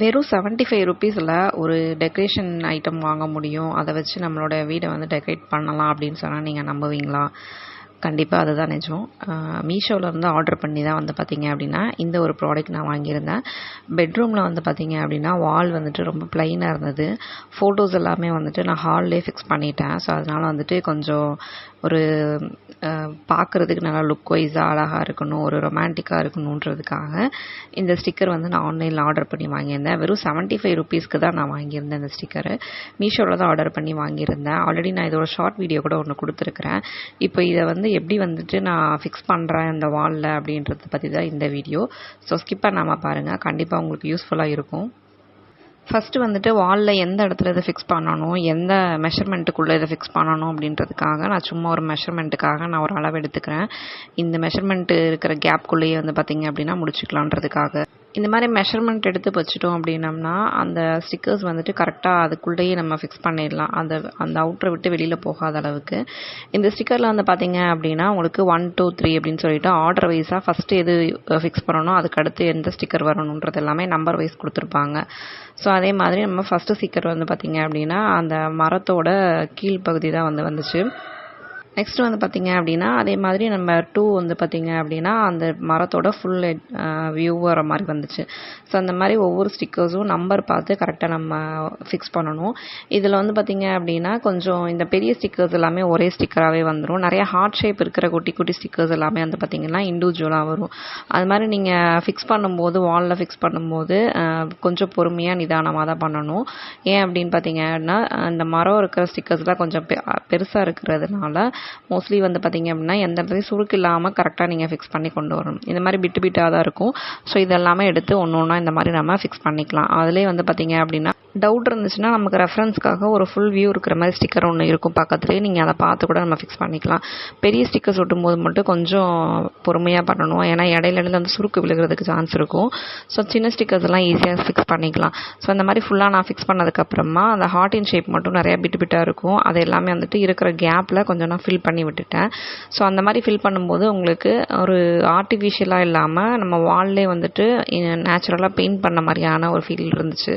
வெறும் seventy five ருப்பீஸில் ஒரு decoration item வாங்க முடியும். அதை வச்சு நம்மளோட வீடை வந்து டெக்கரேட் பண்ணலாம் அப்படின்னு சொன்னால் நீங்கள் நம்புவீங்களா? கண்டிப்பாக அதுதான் நிஜம். மீஷோவில் இருந்து ஆர்டர் பண்ணி தான் வந்து பார்த்திங்க அப்படின்னா இந்த ஒரு ப்ராடக்ட் நான் வாங்கியிருந்தேன். பெட்ரூமில் வந்து பார்த்திங்க அப்படின்னா வால் வந்துட்டு ரொம்ப ப்ளைனாக இருந்தது. ஃபோட்டோஸ் எல்லாமே வந்துட்டு நான் ஹால்லே ஃபிக்ஸ் பண்ணிட்டேன். ஸோ அதனால் வந்துட்டு கொஞ்சம் ஒரு பார்க்குறதுக்கு நல்லா லுக் வைஸாக அழகாக இருக்கணும் ஒரு ரொமான்டிக்காக இருக்கணுன்றதுக்காக இந்த ஸ்டிக்கர் வந்து நான் ஆன்லைனில் ஆர்டர் பண்ணி வாங்கியிருந்தேன். வெறும் செவன்ட்டி ஃபைவ் ருப்பீஸ்க்கு தான் நான் வாங்கியிருந்தேன் இந்த ஸ்டிக்கரு மீஷோவில் தான் ஆர்டர் பண்ணி வாங்கியிருந்தேன். ஆல்ரெடி நான் இதோட ஷார்ட் வீடியோ கூட ஒன்று கொடுத்துருக்குறேன். இப்போ இதை வந்து எப்படி வந்துட்டு நான் ஃபிக்ஸ் பண்ணுறேன் இந்த வாலில் அப்படின்றத பற்றி தான் இந்த வீடியோ ஸோ ஸ்கிப் பண்ணாமல் பாருங்கள் கண்டிப்பாக உங்களுக்கு யூஸ்ஃபுல்லாக இருக்கும். ஃபஸ்ட்டு வந்துட்டு வாலில் எந்த இடத்துல இதை ஃபிக்ஸ் பண்ணணும் எந்த மெஷர்மெண்ட்டுக்குள்ளே இதை ஃபிக்ஸ் பண்ணணும் அப்படின்றதுக்காக நான் சும்மா ஒரு மெஷர்மெண்ட்டுக்காக நான் ஒரு அளவு எடுத்துக்கிறேன். இந்த மெஷர்மெண்ட்டு இருக்கிற கேப்குள்ளேயே வந்து பார்த்திங்க அப்படின்னா முடிச்சுக்கலான்றதுக்காக. இந்த மாதிரி மெஷர்மெண்ட் எடுத்து வச்சுட்டோம் அப்படின்னம்னா அந்த ஸ்டிக்கர்ஸ் வந்துட்டு கரெக்டாக அதுக்குள்ளேயே நம்ம ஃபிக்ஸ் பண்ணிடலாம். அந்த அந்த அவுட்டரை விட்டு வெளியில் போகாத அளவுக்கு. இந்த ஸ்டிக்கரில் வந்து பார்த்திங்க அப்படின்னா உங்களுக்கு ஒன் டூ த்ரீ அப்படின்னு சொல்லிட்டு ஆர்டர் வைஸாக ஃபஸ்ட்டு எது ஃபிக்ஸ் பண்ணணும் அதுக்கடுத்து எந்த ஸ்டிக்கர் வரணுன்றது எல்லாமே நம்பர் வைஸ் கொடுத்துருப்பாங்க. ஸோ அதே மாதிரி நம்ம ஃபஸ்ட்டு ஸ்டிக்கர் வந்து பார்த்திங்க அப்படின்னா அந்த மரத்தோட கீழ்ப்பகுதி தான் வந்து வந்துச்சு. நெக்ஸ்ட் வந்து பார்த்திங்க அப்படின்னா அதே மாதிரி நம்ம டூ வந்து பார்த்திங்க அப்படின்னா அந்த மரத்தோட ஃபுல் வியூ வர மாதிரி வந்துச்சு. ஸோ அந்த மாதிரி ஒவ்வொரு ஸ்டிக்கர்ஸும் நம்பர் பார்த்து கரெக்டாக நம்ம ஃபிக்ஸ் பண்ணணும். இதில் வந்து பார்த்திங்க அப்படின்னா கொஞ்சம் இந்த பெரிய ஸ்டிக்கர்ஸ் எல்லாமே ஒரே ஸ்டிக்கராகவே வந்துடும் நிறைய ஹார்ட் ஷேப் இருக்கிற குட்டி குட்டி ஸ்டிக்கர்ஸ் எல்லாமே வந்து பார்த்திங்கன்னா இண்டிவிஜுவலாக வரும். அது மாதிரி நீங்கள் ஃபிக்ஸ் பண்ணும்போது வாலில் ஃபிக்ஸ் பண்ணும்போது கொஞ்சம் பொறுமையாக நிதானமாக தான் பண்ணணும். ஏன் அப்படின்னு பார்த்திங்கன்னா அந்த மரம் இருக்கிற ஸ்டிக்கர்ஸ்லாம் கொஞ்சம் பெருசாக இருக்கிறதுனால மோஸ்ட்லி வந்து பார்த்திங்க அப்படின்னா எந்த இடத்துலையும் சுருக்கு இல்லாமல் கரெக்டாக நீங்கள் ஃபிக்ஸ் பண்ணி கொண்டு வரணும். இந்த மாதிரி பிட்டு பிட்டாக தான் இருக்கும். ஸோ இதெல்லாமே எடுத்து ஒன்று ஒன்றா இந்த மாதிரி நம்ம ஃபிக்ஸ் பண்ணிக்கலாம். அதிலே வந்து பார்த்திங்க அப்படின்னா டவுட் இருந்துச்சுன்னா நமக்கு ரெஃபரன்ஸ்க்காக ஒரு ஃபுல் வியூ இருக்கிற மாதிரி ஸ்டிக்கர் ஒன்று இருக்கும் பக்கத்துலேயே. நீங்கள் அதை பார்த்து கூட நம்ம ஃபிக்ஸ் பண்ணிக்கலாம். பெரிய ஸ்டிக்கர்ஸ் ஒட்டும்போது மட்டும் கொஞ்சம் பொறுமையாக பண்ணணும். ஏன்னா இடையில இடையில வந்து சுருக்கு விழுகிறதுக்கு சான்ஸ் இருக்கும். ஸோ சின்ன ஸ்டிக்கர்ஸ் எல்லாம் ஈஸியாக ஃபிக்ஸ் பண்ணிக்கலாம். ஸோ அந்த மாதிரி ஃபுல்லாக நான் ஃபிக்ஸ் பண்ணதுக்கப்புறமா அந்த ஹார்ட் இன் ஷேப் மட்டும் நிறையா பிட்டு பிட்டாக இருக்கும். அது எல்லாமே வந்துட்டு இருக்கிற கேப்பில் கொஞ்சம் நான் ஃபில் பண்ணி விட்டுட்டேன். ஸோ அந்த மாதிரி ஃபில் பண்ணும்போது உங்களுக்கு ஒரு ஆர்டிஃபிஷியலாக இல்லாமல் நம்ம வால்லே வந்துட்டு நேச்சுரலாக பெயிண்ட் பண்ண மாதிரியான ஒரு ஃபீல் இருந்துச்சு.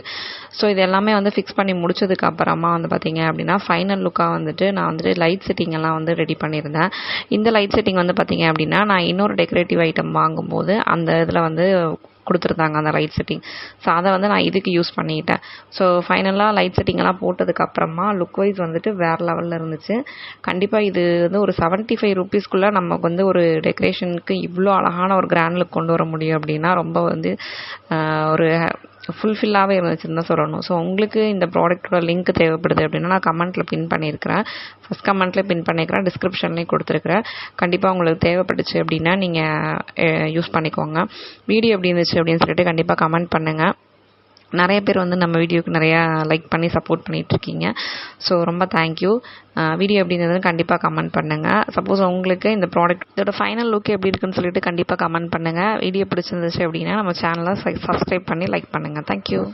ஸோ இது எல்லாமே வந்து ஃபிக்ஸ் பண்ணி முடிச்சதுக்கு அப்புறமா வந்து பார்த்திங்க அப்படின்னா ஃபைனல் லுக்காக வந்துட்டு நான் வந்துட்டு லைட் செட்டிங் எல்லாம் வந்து ரெடி பண்ணியிருந்தேன். இந்த லைட் செட்டிங் வந்து பார்த்திங்க அப்படின்னா நான் இன்னொரு டெக்கரேட்டிவ் ஐட்டம் வாங்கும்போது அந்த இதில் வந்து கொடுத்துருந்தாங்க அந்த லைட் செட்டிங் ஸோ அதை வந்து நான் இதுக்கு யூஸ் பண்ணிக்கிட்டேன் ஸோ ஃபைனலாக லைட் செட்டிங்கெல்லாம் போட்டதுக்கப்புறமா லுக் வைஸ் வந்துட்டு வேறு லெவலில் இருந்துச்சு. கண்டிப்பாக இது வந்து ஒரு செவன்ட்டி ஃபைவ் ருபீஸ்க்குள்ளே நமக்கு வந்து ஒரு டெக்கரேஷனுக்கு இவ்வளோ அழகான ஒரு கிராண்ட் லுக் கொண்டு வர முடியும் அப்படின்னா ரொம்ப வந்து ஒரு ஃபுல்ஃபில்லாகவே இருந்துச்சுன்னு தான் சொல்லணும். ஸோ உங்களுக்கு இந்த ப்ராடக்ட்டோட லிங்க் தேவைப்படுது அப்படின்னா நான் கமெண்ட்டில் பின் பண்ணியிருக்கிறேன். ஃபஸ்ட் கமெண்ட்லேயே பின் பண்ணியிருக்கிறேன். டிஸ்கிரிப்ஷன்லேயும் கொடுத்துருக்குறேன். கண்டிப்பாக உங்களுக்கு தேவைப்பட்டுச்சு அப்படின்னா நீங்கள் யூஸ் பண்ணிக்கோங்க. வீடியோ எப்படி இருந்துச்சு அப்படின்னு சொல்லிட்டு கண்டிப்பாக கமெண்ட் பண்ணுங்கள் நிறைய பேர் வந்து நம்ம வீடியோக்கு நிறையா லைக் பண்ணி சப்போர்ட் பண்ணிகிட்ருக்கீங்க ஸோ ரொம்ப தேங்க்யூ வீடியோ எப்படி இருந்ததுன்னு கண்டிப்பாக கமெண்ட் பண்ணுங்கள் சப்போஸ் உங்களுக்கு இந்த ப்ராடக்ட் இதோட ஃபைனல் லுக் எப்படி இருக்குன்னு சொல்லிட்டு கண்டிப்பாக கமெண்ட் பண்ணுங்கள் வீடியோ பிடிச்சிருந்துச்சு அப்படின்னா நம்ம சேனலை சப்ஸ்கிரைப் பண்ணி லைக் பண்ணுங்கள் தேங்க்யூ